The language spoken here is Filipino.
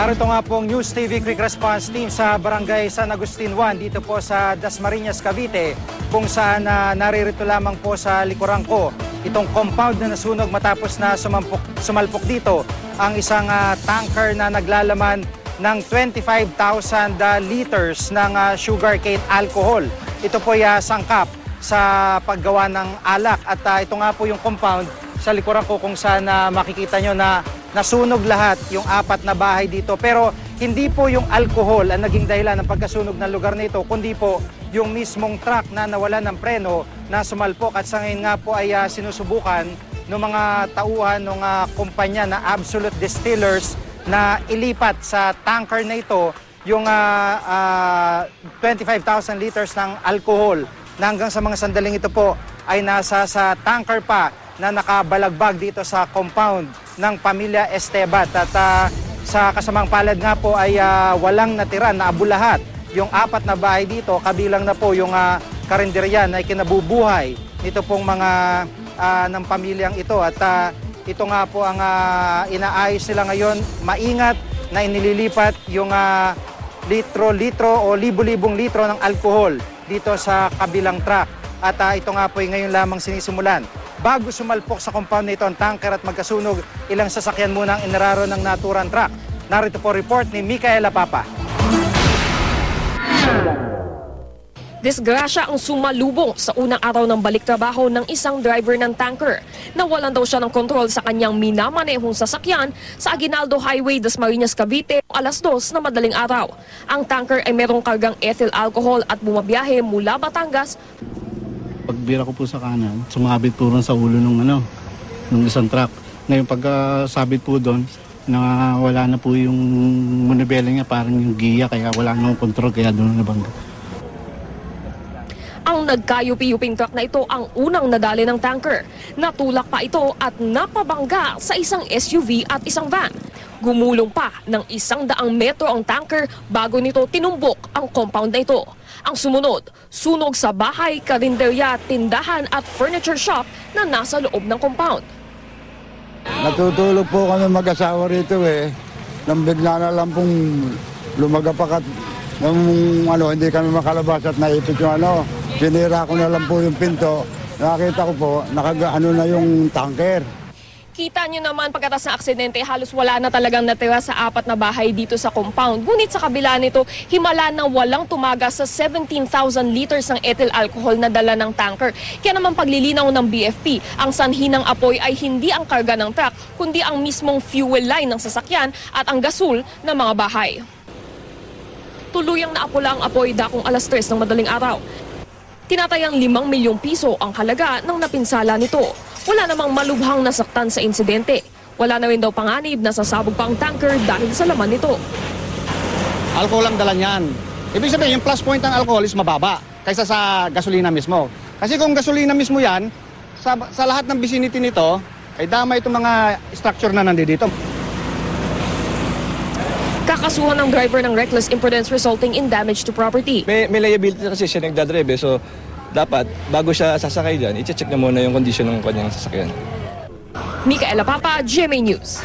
Narito nga pong News TV Quick Response Team sa Barangay San Agustin 1 dito po sa Dasmariñas, Cavite kung saan uh, naririto lamang po sa likuran ko itong compound na nasunog matapos na sumampok, sumalpok dito ang isang uh, tanker na naglalaman ng 25,000 uh, liters ng uh, sugarcane alcohol. Ito po ay uh, sangkap sa paggawa ng alak at uh, ito nga po yung compound sa likuran ko kung saan uh, makikita nyo na nasunog lahat yung apat na bahay dito. Pero hindi po yung alcohol ang naging dahilan ng pagkasunog ng lugar na ito, kundi po yung mismong truck na nawala ng preno na sumalpok. At sa ngayon nga po ay uh, sinusubukan ng mga tauhan ng uh, kumpanya na Absolute Distillers na ilipat sa tanker na ito yung uh, uh, 25,000 liters ng alcohol na hanggang sa mga sandaling ito po ay nasa sa tanker pa na nakabalagbag dito sa compound ng pamilya Estebat. At uh, sa kasamang palad nga po ay uh, walang natira na abulahat. Yung apat na bahay dito, kabilang na po yung uh, karinderya na ikinabubuhay nito pong mga uh, ng pamilyang ito. At uh, ito nga po ang uh, inaayos nila ngayon, maingat na inililipat yung uh, litro-litro o libo-libong litro ng alkohol dito sa kabilang truck. At uh, ito nga po ay ngayon lamang sinisimulan bago sumalpok sa compound nito ang tanker at magkasunog, ilang sasakyan muna ang inararo ng naturang truck. Narito po report ni Micaela Papa. Disgrasya ang sumalubong sa unang araw ng balik trabaho ng isang driver ng tanker. Nawalan daw siya ng kontrol sa kanyang minamanehong sasakyan sa Aguinaldo Highway, Dasmariñas, Cavite alas 2 na madaling araw. Ang tanker ay merong kargang ethyl alcohol at bumabiyahe mula Batangas Pagbira ko po sa kanan, sumabit po ron sa ulo ng ano, ng isang truck. Ngayon pagkasabit po doon, na wala na po yung manibela niya, parang yung giya, kaya wala nang control, kaya doon nabangga. Ang nagkayupi-yuping truck na ito ang unang nadali ng tanker. Natulak pa ito at napabangga sa isang SUV at isang van. Gumulong pa ng isang daang metro ang tanker bago nito tinumbok ang compound na ito. Ang sumunod, sunog sa bahay, karinderya, tindahan at furniture shop na nasa loob ng compound. Natutulog po kami mag-asawa rito eh. Nang bigla na lang pong lumagapak at nung ano, hindi kami makalabas at naipit yung ano. Sinira ko na lang po yung pinto. Nakita ko po, nakaga ano na yung tanker. Kita nyo naman pagkatas ng aksidente, halos wala na talagang natira sa apat na bahay dito sa compound. Ngunit sa kabila nito, himala na walang tumaga sa 17,000 liters ng ethyl alcohol na dala ng tanker. Kaya naman paglilinaw ng BFP, ang sanhi ng apoy ay hindi ang karga ng truck, kundi ang mismong fuel line ng sasakyan at ang gasol ng mga bahay. Tuluyang naapula ang apoy dakong alas 3 ng madaling araw. Tinatayang 5 milyong piso ang halaga ng napinsala nito. Wala namang malubhang nasaktan sa insidente. Wala na rin daw panganib na sasabog pa ang tanker dahil sa laman nito. alcohol ang dala niyan. Ibig sabihin, yung plus point ng alcohol is mababa kaysa sa gasolina mismo. Kasi kung gasolina mismo yan, sa, sa lahat ng vicinity nito, ay dama itong mga structure na nandito. Kakasuhan ng driver ng reckless imprudence resulting in damage to property. May, may liability kasi siya nagdadrive eh. So, dapat, bago siya sasakay dyan, i-check na muna yung condition ng kanyang sasakyan. Micaela Papa, GMA News.